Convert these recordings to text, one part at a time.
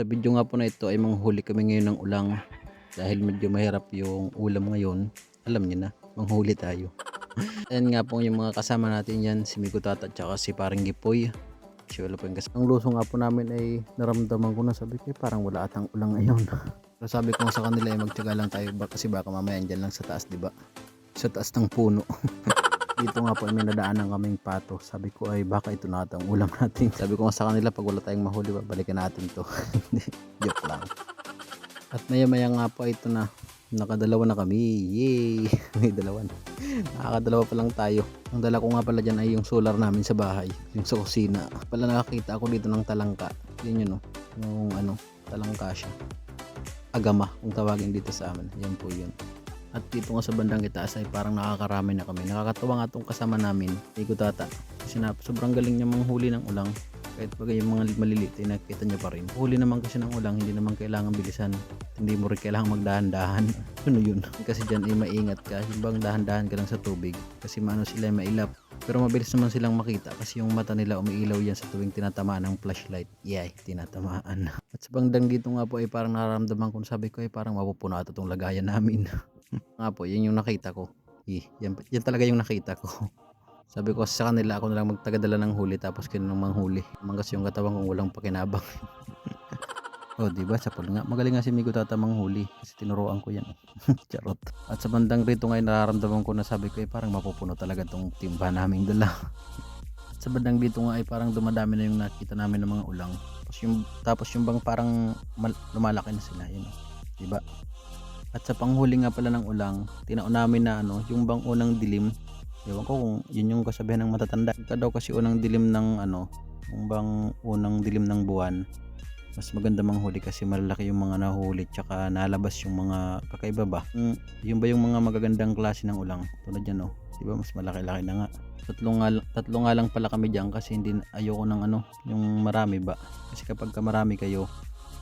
Sa video nga po na ito ay manghuli kami ngayon ng ulang. Dahil medyo mahirap yung ulam ngayon. Alam niyo na, manghuli tayo. Ayan nga po yung mga kasama natin yan. Si Migo Tata at saka si Parang Gipoy. Si wala po yung kasama. Ang luso nga po namin ay naramdaman ko na sabi ko "Eh, parang wala atang ulang ngayon. Pero sabi ko sa kanila ay magtyaga lang tayo ba- kasi baka mamaya dyan lang sa taas, di ba? Sa taas ng puno. Dito nga po ay may nadaanan kaming pato. Sabi ko ay baka ito na ata ang ulam natin. Sabi ko nga sa kanila pag wala tayong mahuli, balikan natin to. Joke lang. At maya maya nga po ito na. Nakadalawa na kami. Yay! May dalawa na. Nakakadalawa pa lang tayo. Ang dala ko nga pala dyan ay yung solar namin sa bahay. Yung sa kusina. Pala nakakita ako dito ng talangka. Yun yun oh. Yung ano, talangka siya. Agama kung tawagin dito sa amin. Yan po yun. At dito nga sa bandang itaas ay parang nakakarami na kami. Nakakatawa nga itong kasama namin, Iko Tata. Kasi na, sobrang galing niya manghuli ng ulang. Kahit pag yung mga maliliit ay nakita niya pa rin. Huli naman kasi ng ulang, hindi naman kailangan bilisan. Hindi mo rin kailangan magdahan-dahan. ano yun? Kasi dyan ay maingat ka. Yung bang dahan-dahan ka lang sa tubig. Kasi maano sila ay mailap. Pero mabilis naman silang makita kasi yung mata nila umiilaw yan sa tuwing tinatamaan ng flashlight. Yay, tinatamaan. At sa bandang dito nga po ay parang nararamdaman ko, sabi ko ay parang mapupuno ata itong lagayan namin. nga po, yun yung nakita ko. Eh, yan, yan talaga yung nakita ko. Sabi ko sa kanila ako na lang magtagadala ng huli tapos kinunong manghuli. Manggas yung katawan kung walang pakinabang. oh, di ba? Sa nga. Magaling nga si Migo Tata manghuli kasi tinuruan ko yan. Charot. At sa bandang rito ngayon nararamdaman ko na sabi ko eh parang mapupuno talaga tong timba naming dala. At sa bandang dito nga ay parang dumadami na yung nakita namin ng mga ulang. Tapos yung, tapos yung bang parang mal, lumalaki na sila. Yun, di ba? At sa panghuli nga pala ng ulang, tinao namin na ano, yung bang unang dilim. Ewan ko kung yun yung kasabihan ng matatanda. Ito daw kasi unang dilim ng ano, yung bang unang dilim ng buwan. Mas maganda manghuli kasi malalaki yung mga nahuli tsaka nalabas yung mga kakaiba ba. Mm, yun ba yung mga magagandang klase ng ulang? Tulad yan oh. Di ba mas malaki-laki na nga. Tatlo nga, tatlo nga lang pala kami diyan kasi hindi ayoko ng ano, yung marami ba. Kasi kapag ka marami kayo,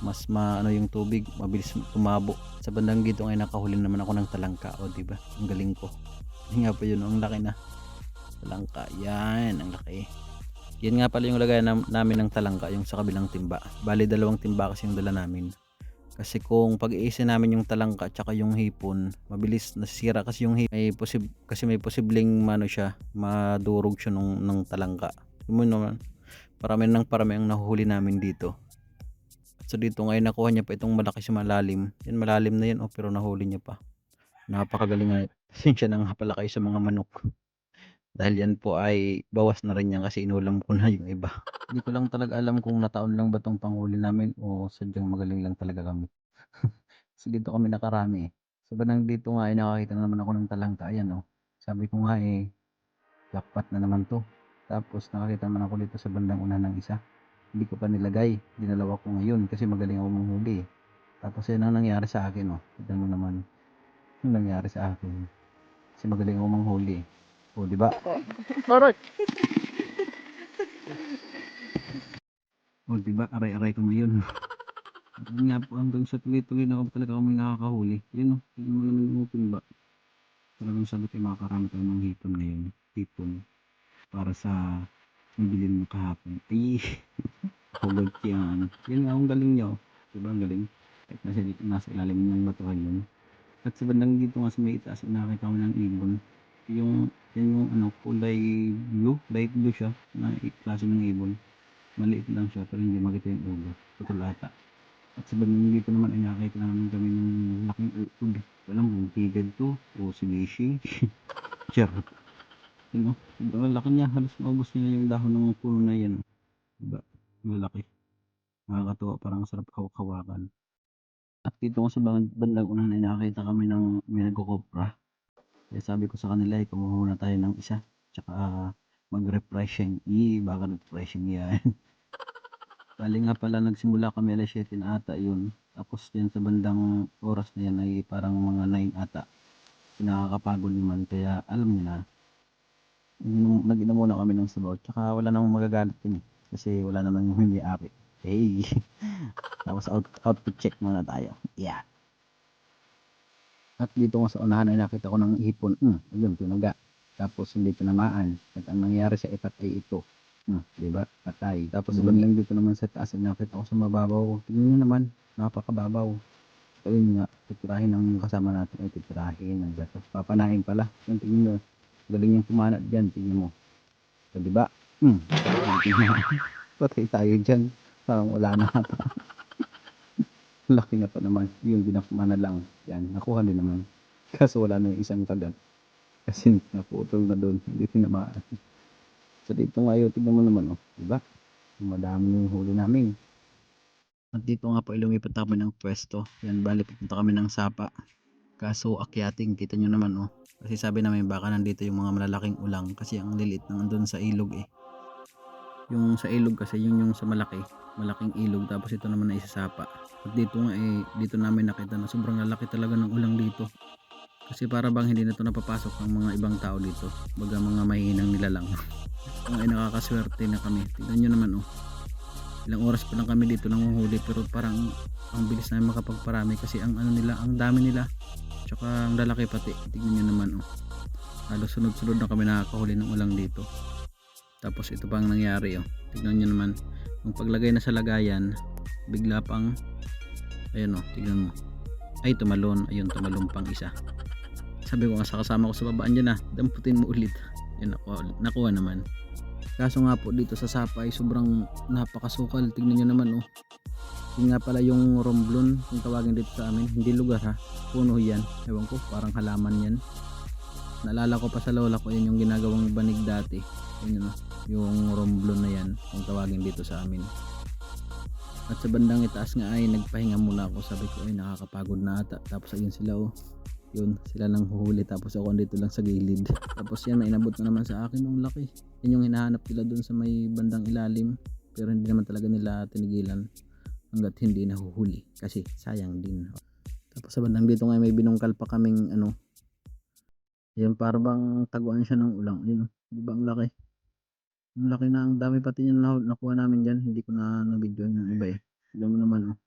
mas maano yung tubig, mabilis tumabo. Sa bandang dito ay nakahuli naman ako ng talangka, o di ba? Ang galing ko. Hindi nga pa yun, ang laki na. Talangka, yan, ang laki. Yan nga pala yung lagay nam- namin ng talangka, yung sa kabilang timba. Bali, dalawang timba kasi yung dala namin. Kasi kung pag-iisa namin yung talangka tsaka yung hipon, mabilis nasisira kasi yung hipon. May posib kasi may posibleng mano siya, madurog siya nung, ng talangka. Yun mo naman, parami ng parami ang nahuhuli namin dito. So dito ngayon nakuha niya pa itong malaki sa malalim. Yan malalim na yan oh, pero nahuli niya pa. Napakagaling nga. Pasensya na nga sa mga manok. Dahil yan po ay bawas na rin yan kasi inulam ko na yung iba. Hindi ko lang talaga alam kung nataon lang ba tong panghuli namin o sadyang magaling lang talaga kami. so dito kami nakarami eh. So banang dito nga ay nakakita na naman ako ng talangka. Ayan oh. Sabi ko nga eh, jackpot na naman to. Tapos nakakita naman ako dito sa bandang una ng isa hindi ko pa nilagay. Dinalawa ko ngayon kasi magaling ako manghuli. Tapos yan ang nangyari sa akin, oh. Tignan mo naman. Ang nangyari sa akin. Kasi magaling ako manghuli. O, di ba? Aray! O, di ba? Aray-aray ko ngayon. Yun nga po, hanggang sa tuloy-tuloy na ako talaga kami nakakahuli. Yun, oh. Tignan mo naman yung hipon ba? Talagang sabi ko, makakarami tayo ng hipon ngayon. Hipon. Para sa bilhin mo kahapon. Ay, hugod yan. Yan nga, ang galing niyo. Diba, ang galing. Kahit nasa, nasa ilalim ng batuhan yun. At sa bandang dito nga sa may itaas, nakakita ko ng ibon. Yung, yan yung ano, kulay blue, light blue siya, na klase ng ibon. Maliit lang siya, pero hindi makita yung ulo. Putol ata. At sa bandang dito naman, ay nakakita naman kami ng laking uod. Walang kung tigad to, o sinishi. Charot. Ano, sobrang laki niya. Halos maubos niya yung dahon ng puno na yan. Diba? Malaki. Nakakatuwa. Parang sarap hawak-hawakan. At dito ko sa bandang unahan ay nakakita kami ng may nagkukopra. Kaya sabi ko sa kanila, ay kumuha muna tayo ng isa. Tsaka mag-refreshing. Ii, baka refreshing yan. Bali nga pala, nagsimula kami alas 7 na ata yun. Tapos yan sa bandang oras na yan ay parang mga 9 ata. Nakakapagod naman. Kaya alam niyo na, Inom- nag-inom muna kami ng sabaw. Tsaka wala namang magagalit yun eh. Kasi wala naman yung hindi ari. Hey! Tapos out, outfit check muna tayo. Yeah. At dito nga sa unahan ay nakita ko ng hipon. Hmm, ayun, tinaga. Tapos hindi tinamaan. At ang nangyari sa ipat ay ito. Hmm, di ba? Patay. Tapos mm. lang dito naman sa taas, nakita ko sa mababaw. Tingnan nyo naman, napakababaw. So yun nga, titirahin ang kasama natin ay titirahin ng gato. Papanahin pala. Yung tingin nyo, galing yung pumanat dyan, tingin mo. So di ba? Hmm. Patay tayo dyan. Parang wala na ata. Laki na pa naman. Yung dinakma na lang. Yan, nakuha din naman. Kaso wala na yung isang kagat. Kasi naputol na doon. Hindi tinamaan. So dito nga yun, tignan mo naman, oh. Diba? Madami yung huli namin. At dito nga po ilumipat kami ng pwesto. Yan, bali pupunta kami ng sapa. Kaso akyating, kita nyo naman, oh. Kasi sabi namin baka nandito yung mga malalaking ulang kasi ang lilit nang doon sa ilog eh. Yung sa ilog kasi yun yung sa malaki, malaking ilog tapos ito naman na isa sapa. At dito nga eh, dito namin nakita na sobrang lalaki talaga ng ulang dito. Kasi para bang hindi na to napapasok ng mga ibang tao dito. Baga mga mahihinang nilalang. Kung ay nakakaswerte na kami. Tignan nyo naman oh. Ilang oras pa lang kami dito nanguhuli pero parang ang bilis namin makapagparami kasi ang ano nila, ang dami nila. Tsaka ang lalaki pati. Tignan nyo naman oh. Halos sunod-sunod na kami nakakahuli ng ulang dito. Tapos ito pang nangyari oh. Tignan nyo naman. Yung paglagay na sa lagayan, bigla pang ayun oh, tignan mo. Ay tumalon, ayun tumalon pang isa. Sabi ko nga sa kasama ko sa babaan dyan ah, damputin mo ulit. Yun nakuha, nakuha naman. Kaso nga po dito sa Sapa ay sobrang napakasukal. Tignan nyo naman oh. Yun nga pala yung romblon kung tawagin dito sa amin. Hindi lugar ha. Puno yan. Ewan ko parang halaman yan. Naalala ko pa sa lola ko yun yung ginagawang banig dati. Yun yun oh. Yung romblon na yan kung tawagin dito sa amin. At sa bandang itaas nga ay nagpahinga muna ako. Sabi ko ay nakakapagod na ata. Tapos ayun sila oh yun sila lang huhuli tapos ako dito lang sa gilid tapos yan may inabot na naman sa akin ng laki yan yung hinahanap nila dun sa may bandang ilalim pero hindi naman talaga nila tinigilan hanggat hindi nahuhuli. Kasi sayang din. Tapos sa bandang dito nga may binungkal pa kaming ano yun para bang taguan siya ng ulang. Yun di ba ang laki? Ang laki na ang dami pati yung nakuha namin dyan. Hindi ko na na-video yung iba eh. Alam mo naman oh.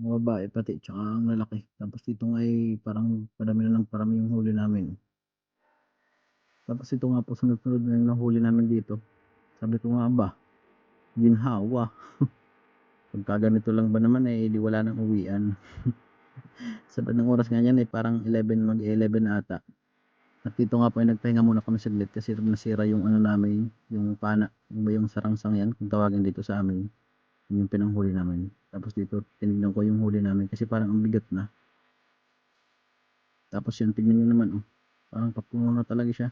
Mga babae pati tsaka ang lalaki. Tapos dito nga ay parang parami na ng parami yung huli namin. Tapos ito nga po sunod-sunod na yung nahuli namin dito. Sabi ko nga ba ginhawa pagka ganito lang ba naman eh di wala nang uwian. Sa ng oras nga yan eh parang 11 mag 11 ata. At dito nga po ay nagpahinga muna kami saglit kasi nasira yung ano namin yung pana yung, yung sarangsang yan kung tawagin dito sa amin. Yung pinanghuli namin. Tapos dito tinignan ko yung huli namin kasi parang ang bigat na. Tapos yun tignan nyo naman oh. Parang papuno na talaga siya.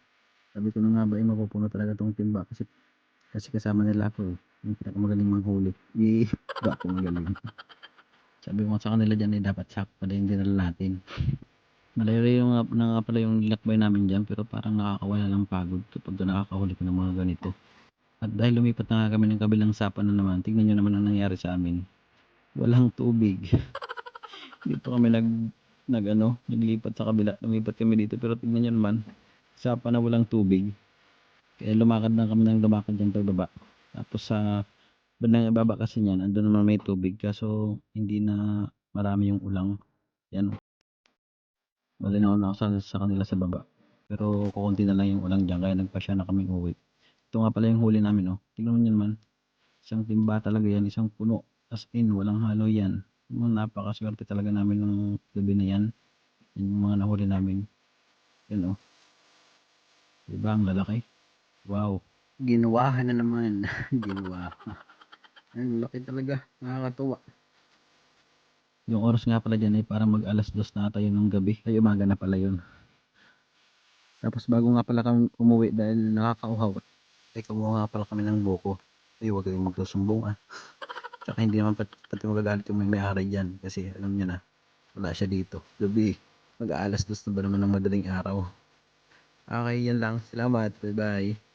Sabi ko na nga ba eh mapupuno talaga tong timba kasi kasi kasama nila ako eh yung pinakamagaling manghuli eh ba ako magaling sabi ko sa kanila dyan eh dapat sak pa din dinala natin malayo yung na nga pala yung lakbay namin dyan pero parang nakakawala lang pagod kapag nakakahuli ko ng mga ganito at dahil lumipat na nga kami ng kabilang sapa na naman, tignan nyo naman ang nangyari sa amin. Walang tubig. dito kami nag, nag ano, naglipat sa kabila. Lumipat kami dito pero tignan nyo naman, sapa na walang tubig. Kaya lumakad na kami ng lumakad dyan pagbaba. Tapos sa bandang ibaba kasi niyan, andun naman may tubig. Kaso hindi na marami yung ulang. Yan. Malinaw na ako sa, kanila sa baba. Pero kukunti na lang yung ulang dyan. Kaya nagpasya na kami uwi. Ito nga pala yung huli namin, oh. Tingnan mo nyo naman. Isang timba talaga yan, isang puno. As in, walang halo yan. Napakaswerte talaga namin ng gabi na yan. Yung mga nahuli namin. Yan, oh. Diba, ang lalaki? Wow. Ginawahan na naman. Ginawa. Ang laki talaga. Nakakatuwa. Yung oras nga pala dyan ay parang mag alas dos na ata yun ng gabi. Ay umaga na pala yun. Tapos bago nga pala kami umuwi dahil nakakauhaw. Ay, kumuha nga pala kami ng buko. Ay, huwag kayong magsusumbong ah. Tsaka hindi naman pati, pati magagalit yung may may-ari dyan. Kasi alam niya na, wala siya dito. Gabi, mag-aalas dos na ba naman ng madaling araw. Okay, yan lang. Salamat. Bye-bye.